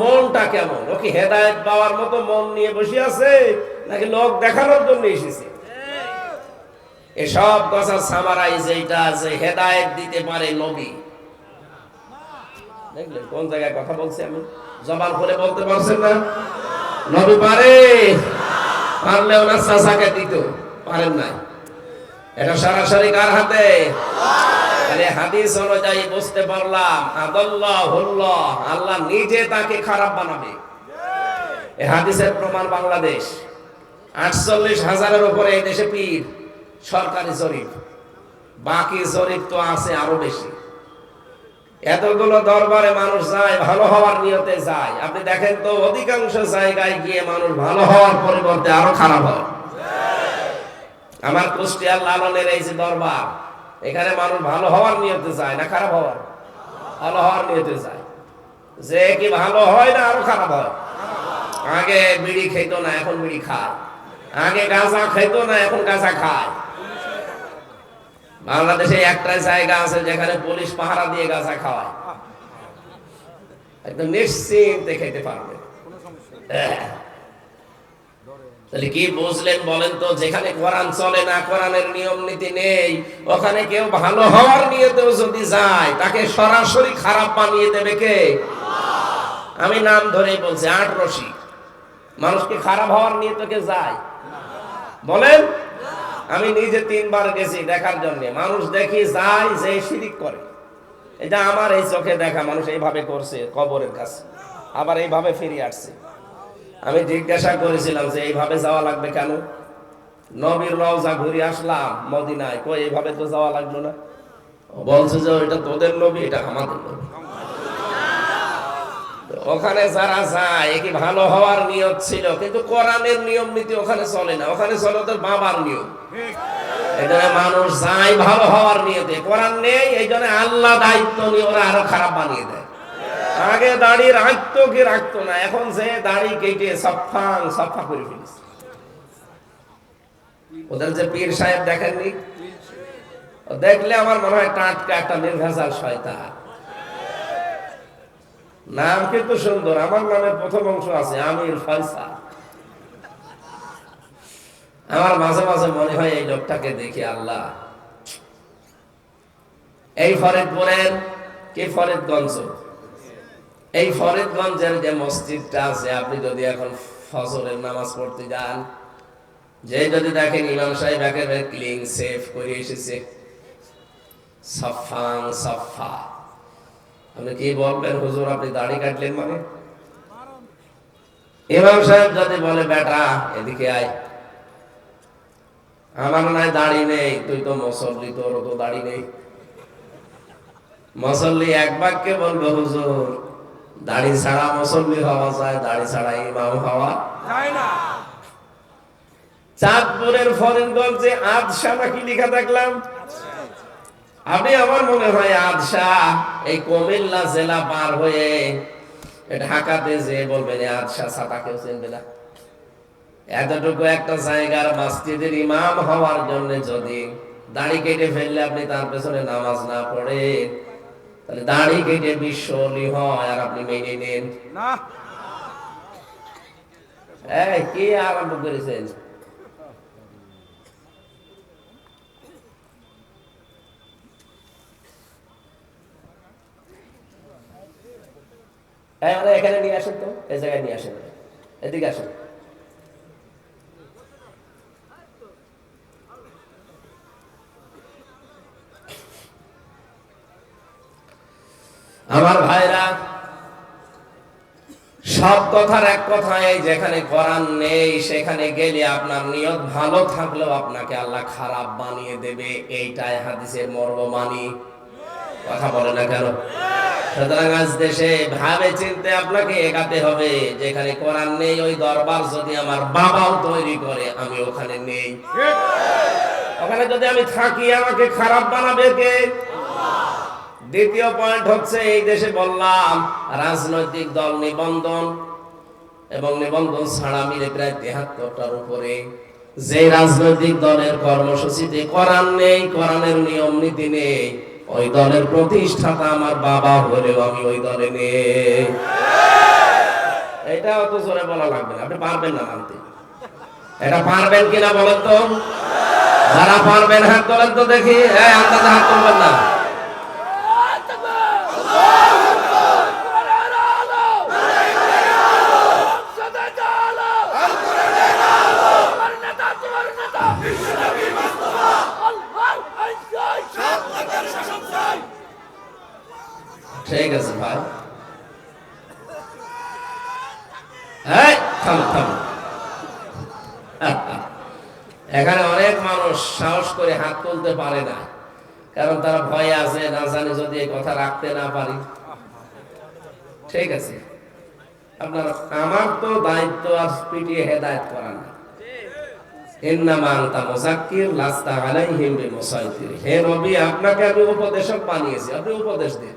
মনটা কেমন? ও কি হেদায়েত পাওয়ার মতো মন নিয়ে বসে আছে? নাকি লোক দেখানোর জন্য এসেছে? এসব কথা সামারাইজ এইটা আছে, হেদায়েত দিতে পারে নবী। দেখলেন কোন জায়গায় কথা বলছি আমি? জবান খুলে বলতে পারছেন না? নবী পারে। পারলে ওনার চাষাকে দিত, পারেন নাই। এটা সরাসরি কার হাতে? তাহলে হাদিস অনুযায়ী বুঝতে পারলাম আল্লাহ নিজে তাকে খারাপ বানাবে। হাদিসের প্রমাণ বাংলাদেশ। আটচল্লিশ হাজারের উপরে দেশে পীর, সরকারি জরিপ। বাকি জরিপ তো আছে আরও বেশি। এতগুলো দরবারে মানুষ যায়, ভালো হওয়ার নিয়তে যায়। আপনি দেখেন তো, অধিকাংশ জায়গায় গিয়ে মানুষ ভালো হওয়ার পরিবর্তে আরও খারাপ হয়। আমার কুষ্টিয়ার লালনের এই যে দরবার এখানে মানুষ ভালো হওয়ার নিয়তে যায় না খারাপ হওয়ার? ভালো হওয়ার নিয়তে যায়। যে কি ভালো হয় না আরও খারাপ হয়? আগে বিড়ি খেত না, এখন বিড়ি খায়। আগে গাঁজা খেত না, এখন গাঁজা খায়। বাংলাদেশে একটাই জায়গা আছে যেখানে পুলিশ পাহারা দিয়ে গাঁজা খাওয়ায়। একদম নিশ্চিন্তে খেতে পারবে। হ্যাঁ। তাহলে কি বুঝলেন বলেন তো, যেখানে কোরআন চলে না কোরআনের নিয়ম নীতি নেই, ওখানে কেউ ভালো হওয়ার যদি যায়, তাকে সরাসরি খারাপ বানিয়ে দেবে কে? আমি নাম ধরেই বলছি, আট রশি। মানুষকে খারাপ হওয়ার নিয়ে তোকে যায়? বলেন? আমি নিজে তিনবার গেছি দেখার জন্য। মানুষ দেখি যায়, যে শিরিক করে। এটা আমার এই চোখে দেখা, মানুষ এইভাবে করছে, কবরের কাছে। আবার এইভাবে ফিরে আসছে। আমি জিজ্ঞাসা করেছিলাম যে, এইভাবে যাওয়া লাগবে কেন? নবীর রওজা ঘুরে আসলাম মদিনায়। কই, এইভাবে তো যাওয়া লাগল না? বলছে যে, ওইটা তোদের নবী, এটা আমাদের নবী। ওখানে যারা যায় কি ভালো হওয়ার নিয়ম ছিল? কিন্তু কোরআনের নিয়ম নীতি ওখানে চলে না। ওখানে চলে ওদের বাবার নিয়ম। জন্য মানুষ যায় ভালো হওয়ার নিয়তে। কোরআন নেই এই জন্য আল্লাহ দায়িত্ব নিয়ে ওরা আরও খারাপ বানিয়ে দেয়। আগে দাড়ি রাখতো কি রাখতো না, এখন যে দাড়ি কেটে সফাং সফা করে ফেলিস ওদের যে পীর সাহেব দেখেননি? দেখলে আমার মনে হয় টাটকা একটা নির্ভেজাল শয়তান। নাম কিন্তু সুন্দর, আমার নামের প্রথম অংশ আছে, আমির ফয়সা আমার মাঝে মাঝে মনে হয় এই লোকটাকে দেখি আল্লাহ। এই ফরিদপুরের কি ফরিদগঞ্জ? এই ফরিদগঞ্জের যে মসজিদটা আছে, আপনি যদি এখন ফজরের নামাজ পড়তে যান, যে যদি দেখেন ইমাম সাহেব একেবারে ক্লিন সেফ করে এসেছে। সফাং সফা। আপনি কি বলবেন, হুজুর, আপনি দাড়ি কাটলেন মানে? ইমাম সাহেব যদি বলে, বেটা, এদিকে আয়। আমার নাই দাড়ি নেই, তুই তো মুসল্লি তোর তো দাড়ি নেই। মুসল্লি এক বাক্যে বলবে, হুজুর দাড়ি ছাড়া মুসল্লি হওয়া যায় দাড়ি ছাড়া ইমাম হওয়া যায় না। চাঁদপুরের ফরিদগঞ্জে আদশা নাকি লেখা দেখলাম? আপনি আমার মনে হয় আদশা এই কুমিল্লা জেলা পার হয়ে ঢাকাতে যে বলবেন আদশা ছাতা কেউ চিনবে না? এতটুকু একটা জায়গার মাস্তিদের ইমাম হওয়ার জন্য যদি দাড়ি কেটে ফেললে আপনি তার পেছনে নামাজ না পড়ে তাহলে দাড়ি কেটে বিশ্বলি হয় আর আপনি মেনে নেন। না। এই কি আরম্ভ করেছেন? এখানে নিয়ে আসেন তো। এই জায়গায় নিয়ে আসেন। এদিকে আসেন। আমার ভাইরা সব কথার এক কথা এই যেখানে কোরআন নেই সেখানে গেলে আপনার নিয়ত ভালো থাকলেও আপনাকে আল্লাহ খারাপ বানিয়ে দেবে এইটাই হাদিসের মর্ম মানি কথা বলে না কেন? সুতরাং আজ দেশে ভাবে চিনতে আপনাকে এগাতে হবে যেখানে কোরআন নেই ওই দরবার যদি আমার বাবাও তৈরি করে আমি ওখানে নেই। ওখানে যদি আমি থাকি আমাকে খারাপ বানাবে কে? দ্বিতীয় পয়েন্ট হচ্ছে এই দেশে বললাম, রাজনৈতিক দল নিবন্ধন এবং নিবন্ধন ছাড়া মিলে প্রায় তেহাত্তরটার উপরে। যে রাজনৈতিক দলের কর্মসূচিতে কোরআন নেই, কোরআনের নিয়ম নীতি নেই, ওই দলের প্রতিষ্ঠাতা আমার বাবা হলেও আমি ওই দলে নেই। এটা অত জোরে বলা লাগবে না, আপনি পারবেন না মানতে। এটা পারবেন কিনা বলেন তো? যারা পারবেন হাত তোলেন তো দেখি, এই আন্দাজে হাত তুলবেন না। ঠিক আছে ভাই। এখানে অনেক মানুষ সাহস করে হাত তুলতে পারে না, কারণ তারা ভয়ে আছে, না জানে যদি এই কথা রাখতে না পারি। ঠিক আছে। আপনার, আমার তো দায়িত্ব আর পিটিয়ে হেদায়ত করা না। আপনাকে আমি উপদেশক বানিয়েছি, আপনি উপদেশ দিন।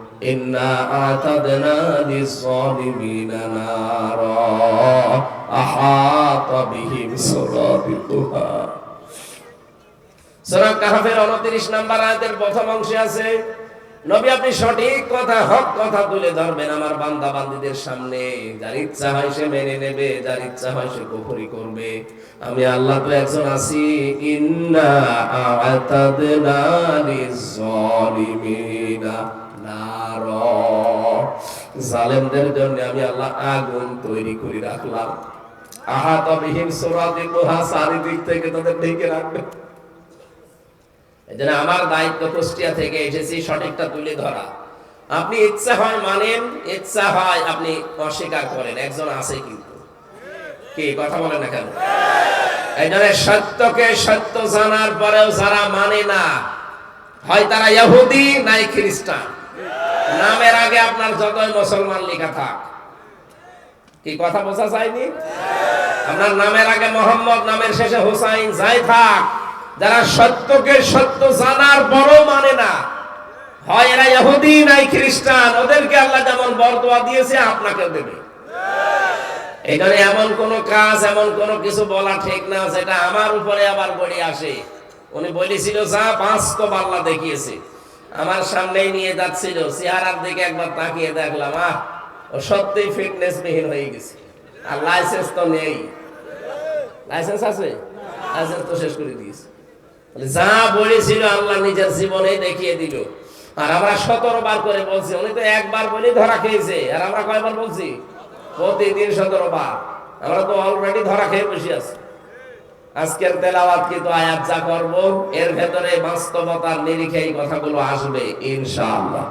إنا أعتدنا للظالمين نارا أحاط بهم سرادقها সূরা কাহফের 29 নম্বর আয়াতের প্রথম অংশে আছে নবী আপনি সঠিক কথা হক কথা তুলে ধরবেন আমার বান্দা বান্দীদের সামনে যার ইচ্ছা হয় সে মেনে নেবে যার ইচ্ছা হয় সে কুফরি করবে আমি আল্লাহ তো একজন আছি ইন্না আ'তাদনা লিজ-জালিমিনা নার জালেমদের জন্য আমি আল্লাহ আগুন তৈরি করে রাখলাম। আহাত বিহিম সুরাদিকুহা চারিদিক থেকে তাদের ঢেকে রাখবে। এজন্য আমার দায়িত্ব কুষ্টিয়া থেকে এসেছি, সঠিকটা তুলে ধরা। আপনি ইচ্ছা হয় মানেন, ইচ্ছা হয় আপনি অস্বীকার করেন, একজন আছে কিন্তু। কি? কথা বলে না কেন? এই সত্যকে সত্য জানার পরেও যারা মানে না, হয় তারা ইহুদি, নাই খ্রিস্টান। নামের আগে আপনার যতই মুসলমান লেখা থাক। কি কথা বোঝা যায়নি? আপনার নামের আগে মোহাম্মদ, নামের শেষে হুসাইন যাই থাক। যারা সত্যকে সত্য জানার বড় মানে না। হয় এরা ইহুদি নাই খ্রিস্টান, ওদেরকে আল্লাহ যেমন বরদোয়া দিয়েছে, আপনাকেও দেবে। এখানে এমন কোন কাজ, এমন কোন কিছু বলা ঠিক না, যেটা আমার উপরে আবার বড়ি আসে। উনি বলেছিল, যা বাস্তব আল্লাহ দেখিয়েছে। আমার সামনেই নিয়ে যাচ্ছিল, চেহারার দিকে একবার তাকিয়ে দেখলাম, আহ, ও সত্যিই ফিটনেস বিহীন হয়ে গেছে। আর লাইসেন্স তো নেই। লাইসেন্স আছে? লাইসেন্স তো শেষ করে দিয়েছে। যা বলেছিল আল্লাহ নিজের জীবনে দেখিয়ে দিল। আর আমরা সতেরো বার করে বলছি, উনি তো একবার বলে ধরা খেয়েছে। আর আমরা কয়বার বলছি? প্রতিদিন সতেরো বার। আমরা তো অলরেডি ধরা খেয়ে বসে আছি। আজকের তেলাওয়াত কিন্তু আয়াত যা করব, এর ভেতরে বাস্তবতার নিরিখে এই কথাগুলো আসবে, ইনশাআল্লাহ।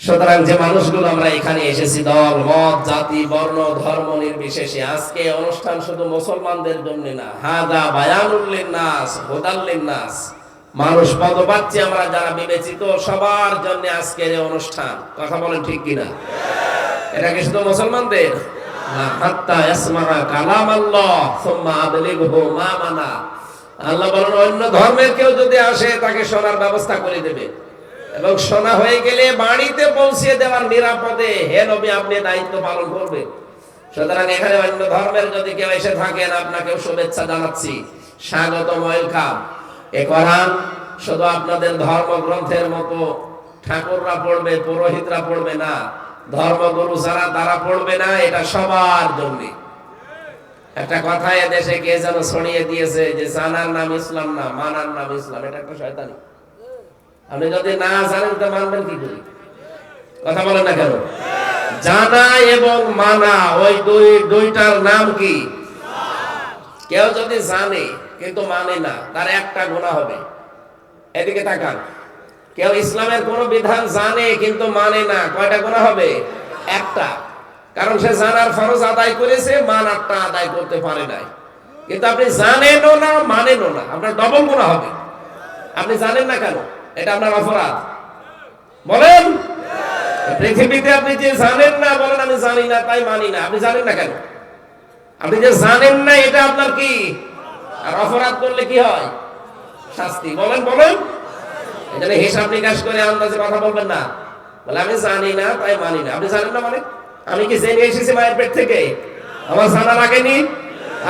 সুতরাং যে মানুষগুলো আমরা এখানে এসেছি, দল, মত, জাতি, বর্ণ, ধর্ম নির্বিশেষে, আজকে অনুষ্ঠান শুধু মুসলমানদের জন্য না, হাদা বায়ানুল্লিন নাস হুদাল্লিন নাস মানুষ পদ পাচ্ছে আমরা যারা বিবেচিত, সবার জন্য আজকের এই অনুষ্ঠান। কথা বলেন ঠিক কিনা? এটা কি শুধু মুসলমানদের? অন্য ধর্মের কেউ যদি আসে, তাকে শোনার ব্যবস্থা করে দেবে। এবং শোনা হয়ে গেলে বাড়িতে পৌঁছে দেওয়ার নিরাপদে। হে নবী, আপনি দায়িত্ব পালন করবেন। সুতরাং এখানে অন্য ধর্মের যদি কেউ এসে থাকেন, আপনাকেও শুভেচ্ছা জানাচ্ছি। স্বাগত ওয়েলকাম। এ শুধু আপনাদের ধর্মগ্রন্থের মতো ঠাকুররা পড়বে, পুরোহিতরা পড়বে না। ধর্মগুরু যারা তারা পড়বে না, এটা সবার জন্য। একটা কথা দেশে কে যেন ছড়িয়ে দিয়েছে যে জানার নাম ইসলাম না, মানার নাম ইসলাম, এটা একটা শয়তানি। আপনি যদি না জানেন, তো মানবেন কি করে? কথা বলেন না কেন? জানা এবং মানা, ওই দুই, দুইটার নাম কি? কেউ যদি জানে, কিন্তু মানে না, তার একটা গুণা হবে। এদিকে তাকান। কেউ ইসলামের কোন বিধান জানে কিন্তু মানে না, কয়টা গুণা হবে? একটা। কারণ সে জানার ফরজ আদায় করেছে, মানারটা আদায় করতে পারে নাই। কিন্তু আপনি জানেনও না, মানেনও না, আপনার ডবল গুণা হবে। আপনি জানেন না কেন? এটা আপনার অপরাধ। বলেন? পৃথিবীতে আপনি যে জানেন না, বলেন আমি জানি না, তাই মানি না। আপনি জানেন না কেন? আপনি যে জানেন না, এটা আপনার কি? আর অপরাধ করলে কি হয়? শাস্তি। বলেন বলেন। এখানে হিসাব নিকাশ করে আন্দাজে কথা বলবেন না। বলে, আমি জানি না, তাই মানি না। আপনি জানেন না মানে? আমি কি জেনে এসেছি মায়ের পেট থেকে? আমার জানা লাগেনি?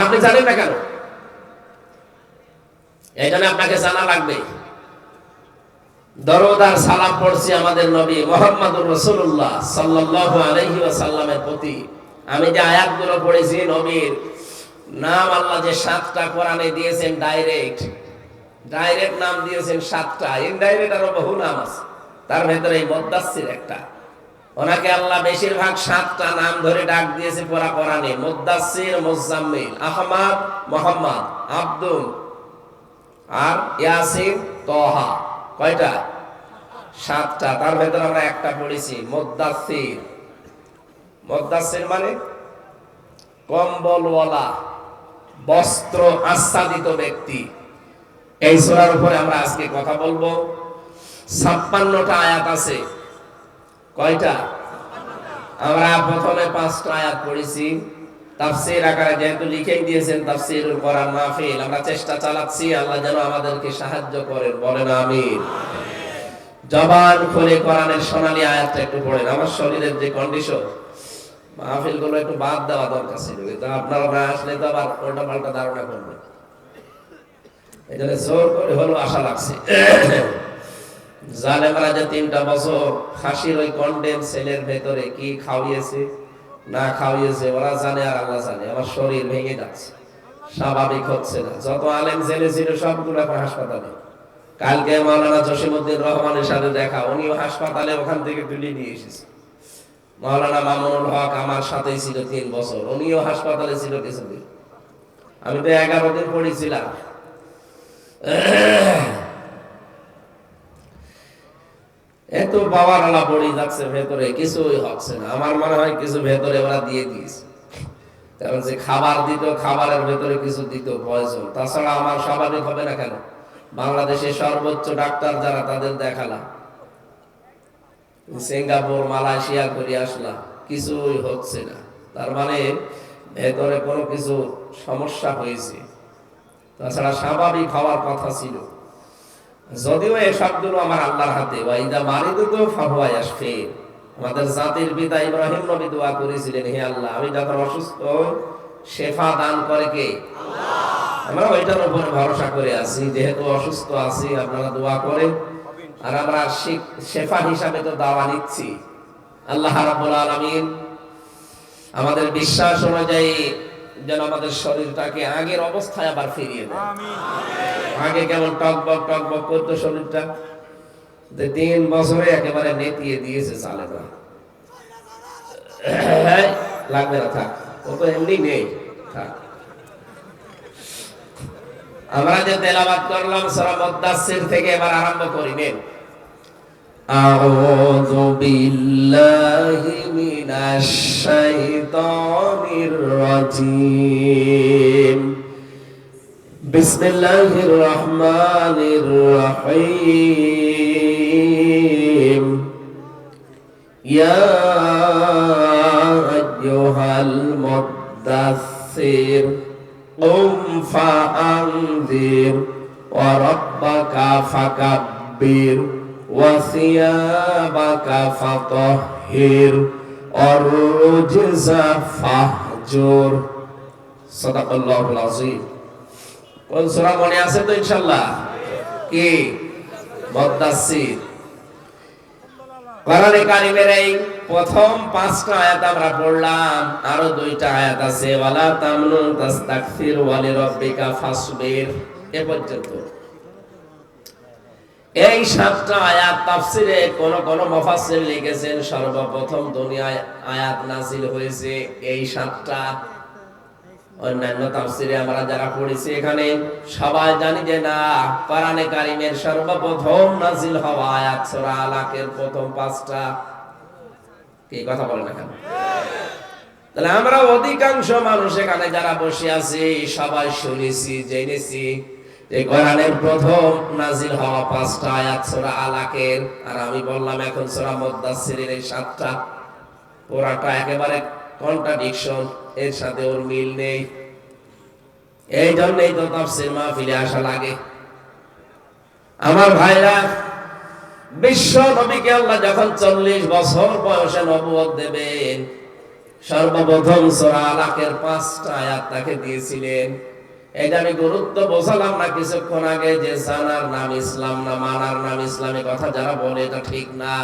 আপনি জানেন না কেন? জন্য আপনাকে জানা লাগবে। দরদার সালাম পড়ছি আমাদের নবী মোহাম্মদুর রসুল্লাহ সাল্লাল্লাহু আলাইহি ওয়াসাল্লামের প্রতি। আমি যে আয়াতগুলো পড়েছি নবীর, নাম আল্লাহ যে সাতটা কোরআনে দিয়েছেন, ডাইরেক্ট। ডাইরেক্ট নাম দিয়েছেন সাতটা। ইনডাইরেক্ট আরও বহু নাম আছে। তার ভেতরে এই মুদ্দাসসির একটা। ওনাকে আল্লাহ বেশিরভাগ সাতটা নাম ধরে ডাক দিয়েছে পড়া কোরআনে মুদ্দাসসির মুজাম্মিল, আহমদ, মোহাম্মদ, আব্দুল আর ইয়াসিন তহা। কয়টা? সাতটা। তার ভেতরে আমরা একটা পড়েছি মুদ্দাসির মুদ্দাসির মানে কম্বলওয়ালা, বস্ত্র আচ্ছাদিত ব্যক্তি। এই সূরার উপরে আমরা আজকে কথা বলব। ছাপ্পান্নটা আয়াত আছে। কয়টা? আমরা প্রথমে পাঁচটা আয়াত পড়েছি। তাফসীর আকারে যেহেতু দিয়েছেন কোরআন মাহফিল, আমরা চেষ্টা চালাচ্ছি আল্লাহ যেন আমাদেরকে সাহায্য করেন। বলেন আমিন। জবান খুলে কোরআনের সোনালী আয়াতটা একটু পড়েন। আমার শরীরের যে কন্ডিশন মাহফিলগুলো একটু বাদ দেওয়া দরকার ছিল। কিন্তু আপনারা না আসলে তো আবার উল্টা পাল্টা ধারণা করবেন। জন্য জোর করে হলো আশা লাগছে যে তিনটা বছর ওই কন্ডেম সেলের ভেতরে কি খাওয়িয়েছে, না খাওয়িয়েছে, ওরা জানে আর আল্লাহ জানে, আমার শরীর ভেঙে যাচ্ছে। স্বাভাবিক হচ্ছে না। যত আলেম জেলে ছিল, সবগুলো এখন হাসপাতালে। কালকে মাওলানা জসিমুদ্দিন রহমানের সাথে দেখা, উনিও হাসপাতালে ওখান থেকে তুলে নিয়ে এসেছে। মাওলানা মামুনুল হক আমার সাথেই ছিল তিন বছর, উনিও হাসপাতালে ছিল কিছুদিন। আমি তো এগারো দিন পড়েছিলাম। এত বাবার আলা পড়ে যাচ্ছে ভেতরে, কিছুই হচ্ছে না। আমার মনে হয় কিছু ভেতরে ওরা দিয়ে দিয়েছে। কারণ যে খাবার দিত, খাবারের ভেতরে কিছু দিত পয়জন তাছাড়া আমার স্বাভাবিক হবে না কেন? বাংলাদেশের সর্বোচ্চ ডাক্তার যারা, তাদের দেখালাম সিঙ্গাপুর, মালয়েশিয়া করে আসলাম কিছুই হচ্ছে না। তার মানে ভেতরে কোনো কিছু সমস্যা হয়েছে। তাছাড়া স্বাভাবিক হওয়ার কথা ছিল। যদিও এই সবগুলো আমার আল্লাহর হাতে ওয়াইদা মারিদু তো ফাহুয়া ইয়াশফি। আমাদের জাতির পিতা ইব্রাহিম নবী দোয়া করেছিলেন হে আল্লাহ আমি যখন অসুস্থ শেফা দান করে কে? আমরা ওইটার উপরে ভরসা করে আছি যেহেতু অসুস্থ আছি আপনারা দোয়া করে আর আমরা শেফা হিসাবে তো দাওয়া নিচ্ছি। আল্লাহ রাব্বুল আলামিন আমাদের বিশ্বাস অনুযায়ী যেন আমাদের শরীরটাকে আগের অবস্থায় আবার ফিরিয়ে দেয়। আগে কেমন টকবক টকবক করতো শরীরটা? যে তিন বছরে একেবারে নেতিয়ে দিয়েছে চালে না লাগবে না থাক। ও তো এমনি নেই থাক। আমরা যে তেলাবাদ করলাম সূরা থেকে এবার আরম্ভ করি নেন। أعوذ بالله من الشيطان الرجيم بسم الله الرحمن الرحيم يا أيها المدثر قم فأنذر وربك فكبر وثيابك فطهر والرجز فاهجر صدق الله العظيم কোন সূরা মনে আছে তো ইনশাআল্লাহ কি মুদাসসির কোরআনে কারিমের এই প্রথম পাঁচটা আয়াত আমরা পড়লাম আরো দুইটা আয়াত আছে ওয়ালা তামনুন তাস্তাগফির ওয়ালি রাব্বিকা ফাসবির এ পর্যন্ত এই সাতটা আয়াত তাফসিরে কোন কোন মুফাসসির লিখেছেন, সর্বপ্রথম দুনিয়ায় আয়াত নাযিল হয়েছে এই সাতটা। অন্যান্য তাফসিরে আমরা যারা পড়েছি এখানে সবাই জানি যে না, কোরআনে কারিমের সর্বপ্রথম নাজিল হওয়া আয়াত সূরা আলাকের প্রথম পাঁচটা। কি কথা বলেন না কেন? তাহলে আমরা অধিকাংশ মানুষ এখানে যারা বসে আছি, সবাই শুনেছি, জেনেছি। যে কোরআনের প্রথম নাজিল হওয়া পাঁচটা আয়াত সূরা আলাকের আর আমি বললাম, এখন সূরা মুদাসসিরের এই সাতটা একেবারে কন্ট্রাডিকশন, এর সাথে ওর মিল নেই। এই জন্যই তো তাফসির আসা লাগে। আমার ভাইরা, বিশ্ব নবীকে আল্লাহ যখন চল্লিশ বছর বয়সে নবুয়ত দেবেন, সর্বপ্রথম সোরা আলাকের পাঁচটা আয়াত তাকে দিয়েছিলেন। আমি গুরুত্ব বোঝালাম না কিছুক্ষণ আগে যে জানার নাম ইসলাম না মানার নাম ইসলামী কথা যারা বলে এটা ঠিক না।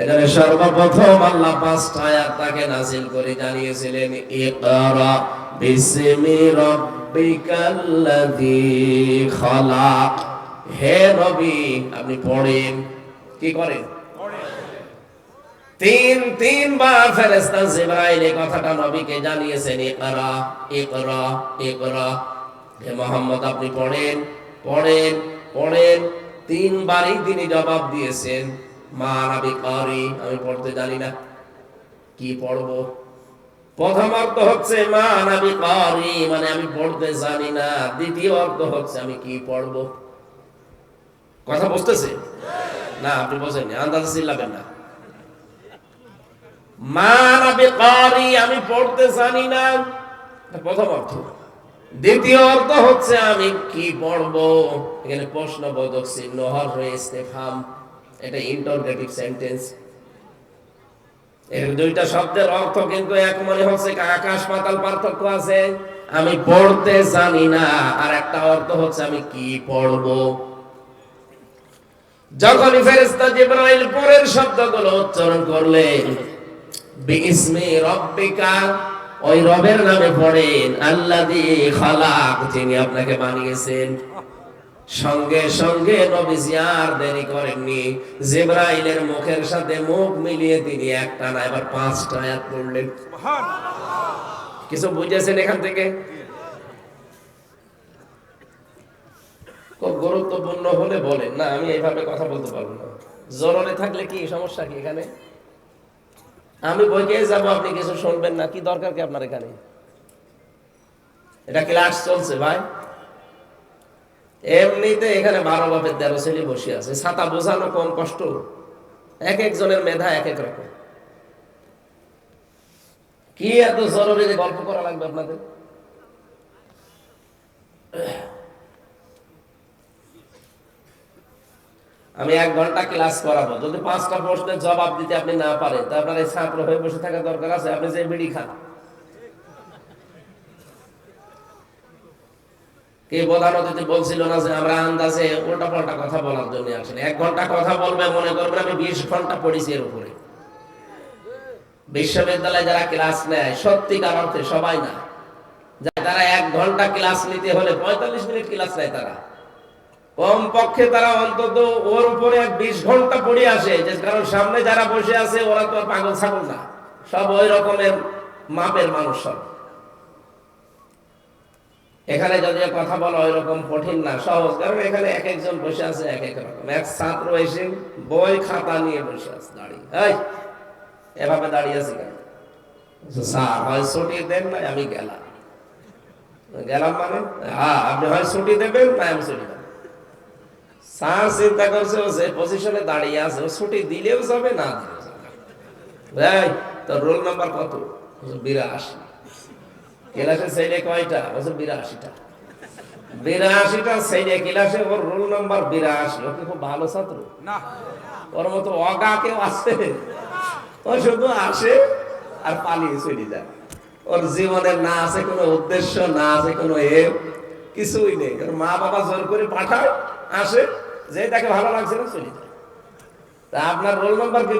এখানে সর্বপ্রথম আল্লাহ পাঁচটা আয়াত তাকে নাজিল করে জানিয়েছিলেন, ইকরা বিসমি খালাক। হে নবী, আপনি পড়েন। কি করেন? তিন, তিনবার ফেরেশতা জিবরাইল এই কথাটা নবীকে জানিয়েছেন, ইকরা ইকরা ইকরা। মোহাম্মদ আপনি পড়েন পড়েন পড়েন। তিনবারই তিনি জবাব দিয়েছেন, মা কারি আমি পড়তে জানি না। কি পড়ব? প্রথম অর্থ হচ্ছে, মা কারি মানে আমি পড়তে জানি না। দ্বিতীয় অর্থ হচ্ছে, আমি কি পড়ব? কথা বুঝতেছে? না, আপনি বোঝেন আন্দাজ চিল্লাবেন না। মানাবে কারি আমি পড়তে জানি না। প্রথম অর্থ। দ্বিতীয় অর্থ হচ্ছে আমি কি পড়ব? এখানে চিহ্ন হর এটা ইন্টারোগেটিভ সেন্টেন্স এর দুইটা শব্দের অর্থ কিন্তু এক মনে হচ্ছে আকাশ পাতাল পার্থক্য আছে। আমি পড়তে জানি না। আর একটা অর্থ হচ্ছে আমি কি পড়ব? যখনই ফেরেশতা পরের শব্দগুলো উচ্চারণ করলেন, বিইসমি রব্বিকা ওই রবের নামে পড়েন আল্লাযী খালাক যিনি আপনাকে বানিয়েছেন। সঙ্গে সঙ্গে নবীজি আর দেরি করেননি। জিবরাইলের মুখের সাথে মুখ মিলিয়ে তিনি একটা না এবার পাঁচটা আয়াত পড়লেন। কিছু বুঝেছেন এখান থেকে? খুব গুরুত্বপূর্ণ হলে বলেন। না আমি এইভাবে কথা বলতে পারব না। জরুরি থাকলে কি সমস্যা কি এখানে? আমি বইকে যাব, আপনি কিছু শুনবেন না। কি দরকার কি আপনার এখানে? এটা ক্লাস চলছে, ভাই। এমনিতে এখানে বারো বাপের তেরো ছেলে বসে আছে। ছাতা বোঝানো কম কষ্ট। এক একজনের মেধা এক এক রকম। কি এত জরুরি গল্প করা লাগবে আপনাদের? আমি এক ঘণ্টা ক্লাস করাবো। যদি পাঁচটা প্রশ্নের জবাব দিতে আপনি না পারেন তা আপনার এই ছাত্র হয়ে বসে থাকা দরকার আছে, আপনি যে বিড়ি খান। মনে করবেন আমি বিশ ঘণ্টা পড়েছি এর উপরে। বিশ্ববিদ্যালয়ে যারা ক্লাস নেয়, সত্যিকার অর্থে সবাই না। তারা এক ঘণ্টা ক্লাস নিতে হলে পঁয়তাল্লিশ মিনিট ক্লাস নেয় তারা। কম পক্ষে তারা অন্তত ওর উপরে বিশ ঘণ্টা পড়ে আসে। যে কারণ সামনে যারা বসে আছে, ওরা তো পাগল ছাগল না। সব ওই রকমের মাপের মানুষ সব। এখানে যদি কথা বলা ওই রকম কঠিন না, সহজ। কারণ এখানে এক একজন বসে আছে, এক এক রকম। এক ছাত্র এসে বই খাতা নিয়ে বসে আছে, দাঁড়িয়ে। এই, এভাবে দাঁড়িয়ে আছে কেন? স্যার, হয় ছুটি দেন না আমি গেলাম। গেলাম মানে? হ্যাঁ আপনি হয় ছুটি দেবেন না, আমি ছুটি স্যার চিন্তা করছে যে পজিশনে দাঁড়িয়ে আছে ও ছুটি দিলেও যাবে না এই তোর রোল নাম্বার কত? বিরাশি। ক্লাসে ছেলে কয়টা? বলছে বিরাশিটা। বিরাশিটা ছেলে ক্লাসে ওর রোল নাম্বার বিরাশি। খুব ভালো ছাত্র? না। ওর মতো অগা কেউ আছে? ও শুধু আসে আর পালিয়ে চলে যায়। ওর জীবনের না আছে কোনো উদ্দেশ্য না আছে কোনো এ কিছুই নেই। ওর মা বাবা জোর করে পাঠায় আসে যে তাকে ভালো লাগছে না, চলে তা আপনার রোল নাম্বার কি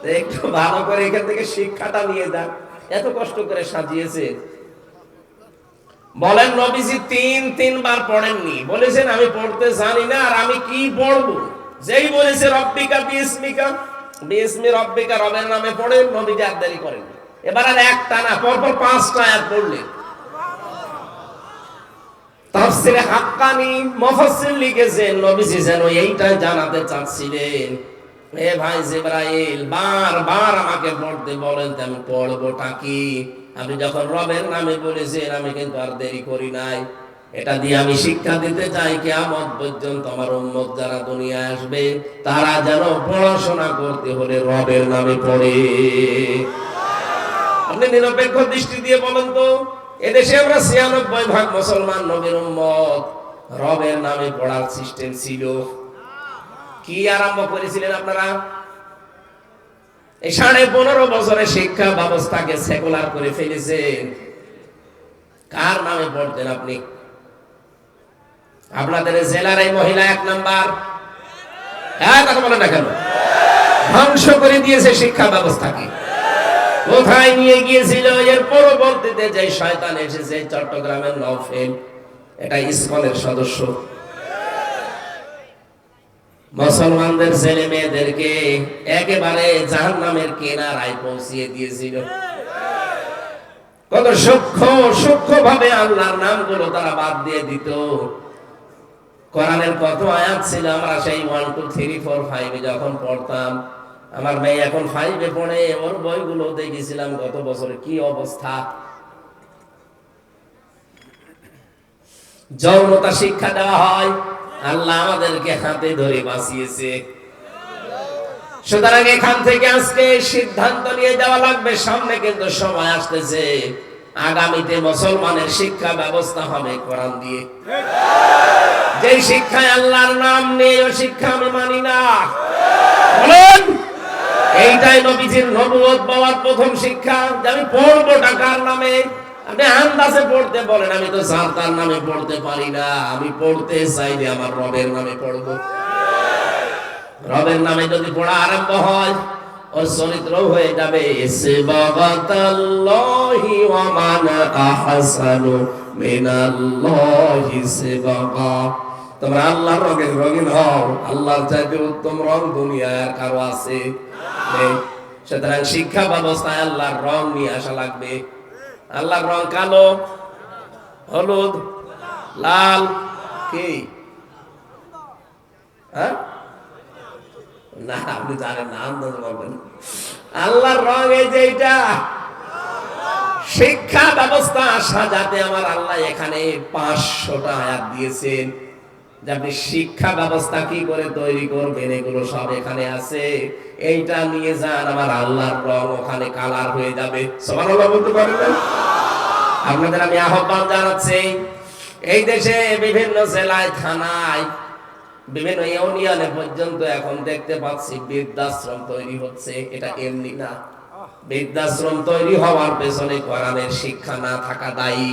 তা একটু ভালো করে এখান থেকে শিক্ষাটা নিয়ে যান। এত কষ্ট করে সাজিয়েছে। বলেন, নবীজি তিন, তিনবার পড়েননি। বলেছেন, আমি পড়তে জানি না, আর আমি কি পড়ব? যেই বলেছে, রব্বিকা বিস্মিকা। বিস্মি রব্বিকা, রবের নামে পড়েন, নবীজি আর দেরি করেন এবার আর একটা না, পরপর পাঁচটা আয়াত পড়লেন। তাফসিরে হাক্কানি মুফাসসির লিখেছেন, নবীজি যেন এইটাই জানাতে চাচ্ছিলেন। হে ভাই জিব্রাইল, বারবার আমাকে পড়তে বলেন আমি পড়বোটা কি? আপনি যখন রবের নামে বলেছেন, আমি কিন্তু আর দেরি করি নাই। এটা দিয়ে আমি শিক্ষা দিতে চাই, কিয়ামত পর্যন্ত আমার উম্মত যারা দুনিয়ায় আসবে, তারা যেন পড়াশোনা করতে হলে রবের নামে পড়ে। আপনি নিরপেক্ষ দৃষ্টি দিয়ে বলেন তো এদেশে আমরা ছিয়ানব্বই ভাগ মুসলমান নবীর উম্মত। রবের নামে পড়ার সিস্টেম ছিল। কি আরম্ভ করেছিলেন আপনারা? এই সাড়ে পনেরো বছরের শিক্ষা ব্যবস্থাকে সেকুলার করে ফেলেছেন কার নামে পড়তেন আপনি? আপনাদের জেলার এই মহিলা এক নাম্বার। হ্যাঁ কথা বলে না কেন? ধ্বংস করে দিয়েছে শিক্ষা ব্যবস্থাকে। কোথায় নিয়ে গিয়েছিল? এর পরবর্তীতে যে শয়তান এসেছে চট্টগ্রামের নফেল এটা ইসকনের সদস্য। মুসলমানদের ছেলে মেয়েদেরকে একেবারে জাহান নামের কেনারায় পৌঁছিয়ে দিয়েছিল। কত সূক্ষ্ম সূক্ষ্ম ভাবে আল্লাহর নামগুলো তারা বাদ দিয়ে দিত। কোরআনের কত আয়াত ছিল? আমরা সেই ওয়ান, টু, থ্রি, ফোর, ফাইভে যখন পড়তাম আমার মেয়ে এখন ফাইভে পড়ে, ওর বইগুলো দেখেছিলাম গত বছরে, কি অবস্থা? যৌনতা শিক্ষা দেওয়া হয়, আল্লাহ আমাদেরকে হাতে ধরে বাঁচিয়েছে। সুতরাং এখান থেকে আজকে সিদ্ধান্ত নিয়ে যাওয়া লাগবে, সামনে কিন্তু সময় আসতেছে। আগামীতে মুসলমানের শিক্ষা ব্যবস্থা হবে কোরআন দিয়ে। যে শিক্ষায় আল্লাহর নাম নেই ও শিক্ষা আমি মানি না। বলেন! এইটাই নবীজির নবুয়ত পাওয়ার প্রথম শিক্ষা যে আমি পড়ব টাকার নামে। আপনি আন্দাজে পড়তে বলেন, আমি তো স্যার নামে পড়তে পারি না। আমি পড়তে চাইলে আমার রবের নামে পড়ব। রবের নামে যদি পড়া আরম্ভ হয়, ওর চরিত্র হয়ে যাবে, এসে বাবা সিবাগাতাল্লাহি ওয়া মান আহসানু মিনাল্লাহি সিবাগা তোমরা আল্লাহর রঙের রঙিন হও। আল্লাহর চাইতে উত্তম রং দুনিয়ায় আর কারও আছে? সুতরাং শিক্ষা ব্যবস্থায় আল্লাহর রং নিয়ে আসা লাগবে। আল্লাহর রং কালো, হলুদ, লাল, কি? হ্যাঁ? না, আপনি জানেন না আন্দাজ বলবেন। আল্লাহর রং এই যে এটা শিক্ষা ব্যবস্থা আসা যাতে আমার আল্লাহ এখানে পাঁচশোটা আয়াত দিয়েছেন। যে শিক্ষা ব্যবস্থা কি করে তৈরি করবেন এগুলো সব এখানে আছে। এইটা নিয়ে যান, আমার আল্লাহর রং ওখানে কালার হয়ে যাবে। আপনাদের আমি আহ্বান জানাচ্ছি, এই দেশে বিভিন্ন জেলায়, থানায়, বিভিন্ন ইউনিয়নে পর্যন্ত এখন দেখতে পাচ্ছি বৃদ্ধাশ্রম তৈরি হচ্ছে। এটা এমনি না। বৃদ্ধাশ্রম তৈরি হওয়ার পেছনে কোরআনের শিক্ষা না থাকা দায়ী।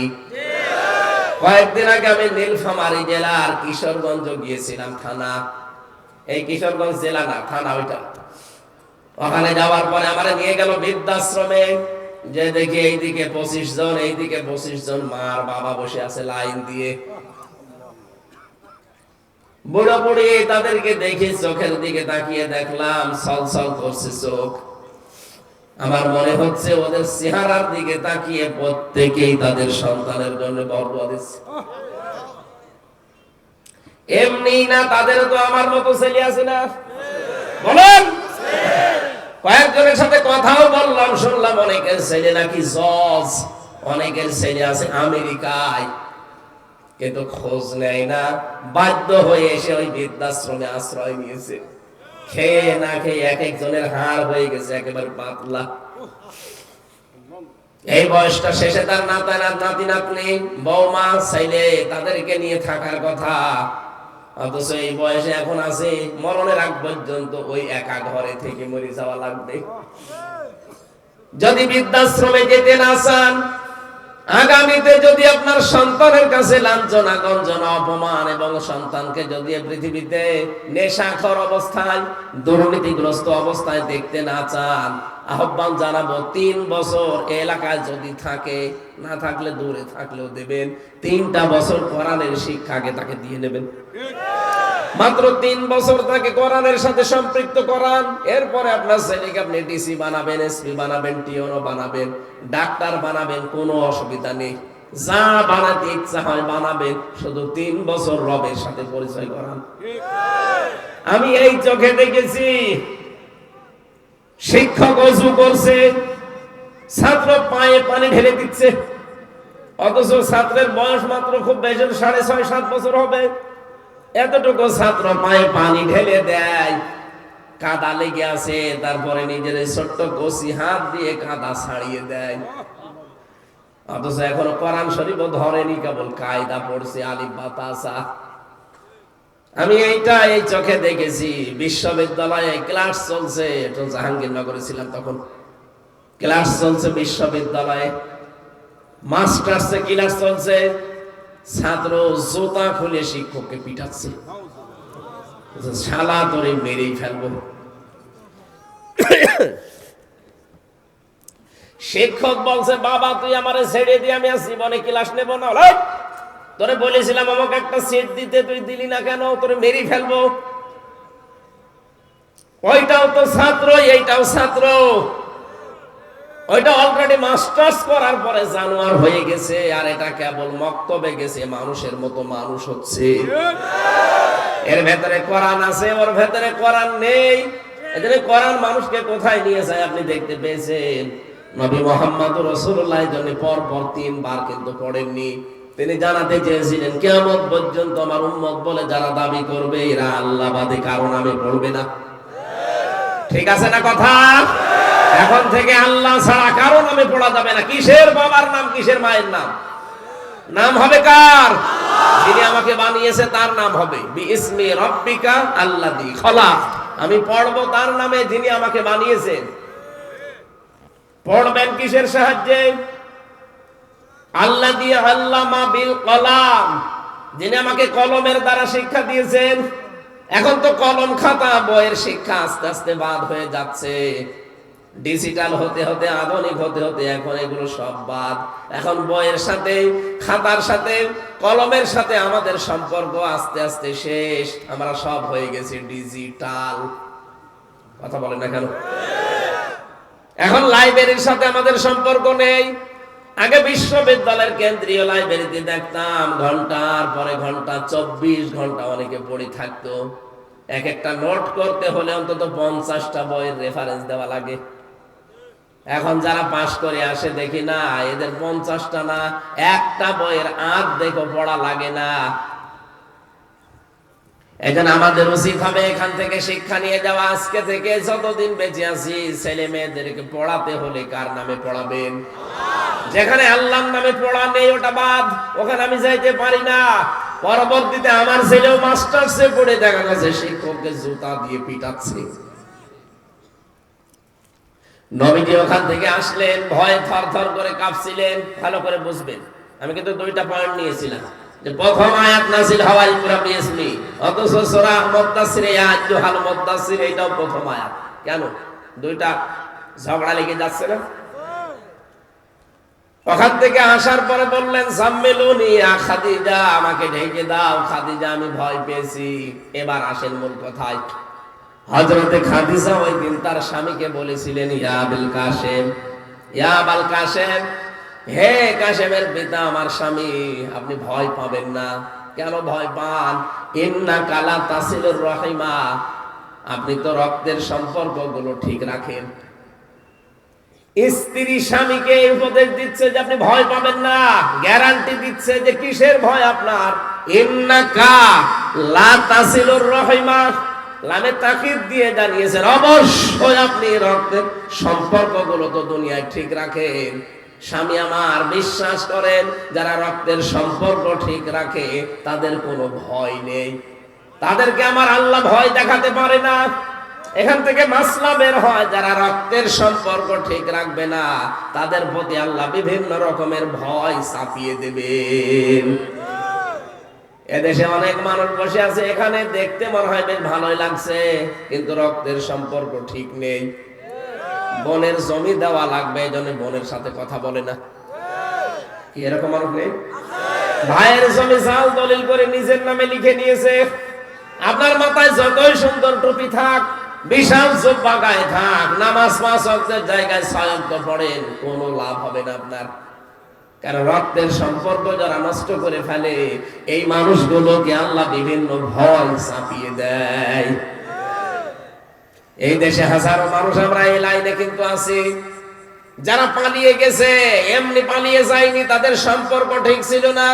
কয়েকদিন আগে আমি নীলফামারী জেলার কিশোরগঞ্জ গিয়েছিলাম, থানা। এই কিশোরগঞ্জ জেলা না, থানা ওইটা। ওখানে যাওয়ার পরে আমার নিয়ে গেল বৃদ্ধাশ্রমে, যে দেখি এইদিকে পঁচিশ জন, এইদিকে পঁচিশ জন মার বাবা বসে আছে লাইন দিয়ে। বুড়ো বুড়ি তাদেরকে দেখে চোখের দিকে তাকিয়ে দেখলাম সল সল করছে চোখ। আমার মনে হচ্ছে ওদের চেহারার দিকে তাকিয়ে প্রত্যেকেই তাদের সন্তানের জন্য বরদোয়া দিচ্ছে। এমনি না, তাদের তো আমার মতো ছেলে আছে না। বলেন। কয়েকজনের সাথে কথাও বললাম, শুনলাম অনেকের ছেলে নাকি জজ, অনেকের ছেলে আছে আমেরিকায়। কিন্তু খোঁজ নেয় না, বাধ্য হয়ে এসে ওই বৃদ্ধাশ্রমে আশ্রয় নিয়েছে। খেয়ে না খেয়ে এক একজনের হাড় হয়ে গেছে একেবারে পাতলা। এই বয়সটা শেষে তার নাতা নাতি নাতনি বৌমা ছেলে, তাদেরকে নিয়ে থাকার কথা। অথচ এই বয়সে এখন আছে, মরণের আগ পর্যন্ত ওই একা ঘরে থেকে মরে যাওয়া লাগবে। যদি বৃদ্ধাশ্রমে যেতে না চান আগামীতে যদি আপনার সন্তানের কাছে লাঞ্ছনা, গঞ্জনা, অপমান এবং সন্তানকে যদি পৃথিবীতে নেশাখর অবস্থায়, দুর্নীতিগ্রস্ত অবস্থায় দেখতে না চান, আহ্বান জানাব, তিন বছর এলাকায় যদি থাকে, না থাকলে দূরে থাকলেও দেবেন। তিনটা বছর কোরআনের শিক্ষাকে তাকে দিয়ে নেবেন। মাত্র তিন বছর তাকে কোরআনের সাথে সম্পৃক্ত করান। এরপরে আপনার ছেলেকে আপনি ডিসি বানাবেন, এসপি বানাবেন, টিওনো বানাবেন, ডাক্তার বানাবেন, কোনো অসুবিধা নেই। যা বানাতে ইচ্ছা হয় বানাবেন, শুধু তিন বছর রবের সাথে পরিচয় করান। আমি এই চোখে দেখেছি, শিক্ষক অজু করছে, ছাত্র পায়ে পানি ঢেলে দিচ্ছে। অথচ ছাত্রের বয়স মাত্র খুব বেশি, সাড়ে ছয়, সাত বছর হবে। এতটুকু ছাত্র পায়ে পানি ঢেলে দেয়, কাদা লেগে আছে, তারপরে নিজের ছোট্ট কষি হাত দিয়ে কাদা ছাড়িয়ে দেয়। অথচ এখনও কোরআন শরীফও ধরেনি, কেবল কায়দা পড়ছে, আলিফ বাতাসা আমি এইটা এই চোখে দেখেছি, বিশ্ববিদ্যালয়ে ক্লাস চলছে এটা জাহাঙ্গীরনগরে ছিলাম তখন। ক্লাস চলছে বিশ্ববিদ্যালয়ে, মাস্টার্সে ক্লাস চলছে ছাত্র জোতা খুলে শিক্ষককে পিটাচ্ছে। শালা তোরে মেরেই ফেলব। শিক্ষক বলছে, বাবা, তুই আমার ছেড়ে দিয়ে আমি আর জীবনে ক্লাস নেব না। তোরে বলেছিলাম আমাকে একটা সিট দিতে, তুই দিলি না কেন? তোরে মেরি ফেলব। ওইটাও তো ছাত্র, এইটাও ছাত্র। ওইটা অলরেডি মাস্টার্স করার পরে জানোয়ার হয়ে গেছে, আর এটা কেবল মক্তবে গেছে, মানুষের মতো মানুষ হচ্ছে। এর ভেতরে কোরআন আছে, ওর ভেতরে কোরআন নেই। এখানে কোরআন মানুষকে কোথায় নিয়ে যায় আপনি দেখতে পেয়েছেন? নবী মোহাম্মদ রসুল্লাহ জন্য পর পর তিনবার কিন্তু পড়েননি। তিনি জানাতে চেয়েছিলেন কেমন পর্যন্ত আমার উম্মত বলে যারা দাবি করবে, এরা আল্লাহবাদী, কারণ আমি পড়বে না। ঠিক আছে না কথা? এখন থেকে আল্লাহ ছাড়া কারও নামে পড়া যাবে না। কিসের বাবার নাম, কিসের মায়ের নাম? নাম হবে কার? যিনি আমাকে বানিয়েছে, তার নাম হবে। ইসমি রব্বিকা আল্লাদি খলা আমি পড়ব তার নামে যিনি আমাকে বানিয়েছেন। পড়বেন কিসের সাহায্যে? আল্লাহ দিয়ে আল্লামা বিল কলাম। যিনি আমাকে কলমের দ্বারা শিক্ষা দিয়েছেন। এখন তো কলম খাতা, বইয়ের শিক্ষা আস্তে আস্তে বাদ হয়ে যাচ্ছে। ডিজিটাল হতে হতে, আধুনিক হতে হতে এখন এগুলো সব বাদ। এখন বইয়ের সাথে, খাতার সাথে, কলমের সাথে আমাদের সম্পর্ক আস্তে আস্তে শেষ। আমরা সব হয়ে গেছি ডিজিটাল কথা বলেন না কেন? এখন লাইব্রেরির সাথে আমাদের সম্পর্ক নেই। আগে বিশ্ববিদ্যালয়ের কেন্দ্রীয় লাইব্রেরিতে দেখতাম, ঘণ্টার পরে ঘণ্টা, চব্বিশ ঘণ্টা অনেকে পড়ে থাকতো। এক একটা নোট করতে হলে অন্তত পঞ্চাশটা বইয়ের রেফারেন্স দেওয়া লাগে। এখন যারা পাশ করে আসে, দেখি না, এদের পঞ্চাশটা না, একটা বইয়ের আধ দেখো, পড়া লাগে না। এখন আমাদের উচিত হবে এখান থেকে শিক্ষা নিয়ে যাওয়া। আজকে থেকে যতদিন বেঁচে আছি, ছেলে মেয়েদেরকে পড়াতে হলে কার নামে পড়াবেন? যেখানে আল্লাহর নামে পড়া নেই, ওটা বাদ। ওখানে আমি যাইতে পারি না। পরবর্তীতে আমার ছেলেও মাস্টার্সে পড়ে দেখা গেছে, শিক্ষককে জুতা দিয়ে পিটাচ্ছে। নবীজি ওখান থেকে আসলেন, ভয়ে থর থর করে কাঁপছিলেন, ভালো করে বুঝবেন। আমি কিন্তু দুইটা পয়েন্ট নিয়েছিলাম। যে প্রথম আয়াত নাসিল হওয়াই অথচ সূরা মুদ্দাসির ইয়া আইয়ুহাল মুদ্দাসির এটাও প্রথম আয়াত। কেন? দুইটা ঝগড়া লেগে যাচ্ছে না? ওখান থেকে আসার পরে বললেন, সাম্মেলুনি খাদিজা, আমাকে ঢেকে দাও, খাদিজা, আমি ভয় পেয়েছি। এবার আসেন মূল কথায়। হজরতে খাদিজা ওই দিন তার স্বামীকে বলেছিলেন কাশেম কাশেম, হে কাশেমের পিতা, আমার স্বামী, আপনি ভয় পাবেন না। কেন ভয় পান? ইন্না কালা তাসিলুর রহিমা, আপনি তো রক্তের সম্পর্কগুলো ঠিক রাখেন। স্ত্রী স্বামীকে উপদেশ দিচ্ছে যে আপনি ভয় পাবেন না, গ্যারান্টি দিচ্ছে যে কিসের ভয় আপনার? ইন্না কা লা তাসিলুর রহিমা লামে তাকিদ দিয়ে জানিয়েছেন, অবশ্যই আপনি রক্তের সম্পর্কগুলো তো দুনিয়ায় ঠিক রাখেন। স্বামী আমার, বিশ্বাস করেন, যারা রক্তের সম্পর্ক ঠিক রাখে, তাদের কোনো ভয় নেই। তাদেরকে আমার আল্লাহ ভয় দেখাতে পারে না। এখান থেকে মাসলা বের হয়, যারা রক্তের সম্পর্ক ঠিক রাখবে না, তাদের প্রতি আল্লাহ বিভিন্ন রকমের ভয় চাপিয়ে দেবেন। এদেশে অনেক মানুষ বসে আছে, এখানে দেখতে মনে হয় বেশ ভালোই লাগছে, কিন্তু রক্তের সম্পর্ক ঠিক নেই। বনের জমি দেওয়া লাগবে এই জন্য বোনের সাথে কথা বলে না। কি, এরকম মানুষ নেই? ভাইয়ের জমি জাল দলিল করে নিজের নামে লিখে নিয়েছে, আপনার মাথায় যতই সুন্দর টুপি থাক, বিশাল জব্বা গায়ে থাক, নামাজ পাঁচ জায়গায় সয়ন্ত পড়েন, কোনো লাভ হবে না আপনার। কারণ রক্তের সম্পর্ক যারা নষ্ট করে ফেলে, এই মানুষগুলোকে আল্লাহ বিভিন্ন ভয় চাপিয়ে দেয়। এই দেশে হাজারো মানুষ আমরা এই লাইনে কিন্তু আছি। যারা পালিয়ে গেছে, এমনি পালিয়ে যায়নি, তাদের সম্পর্ক ঠিক ছিল না।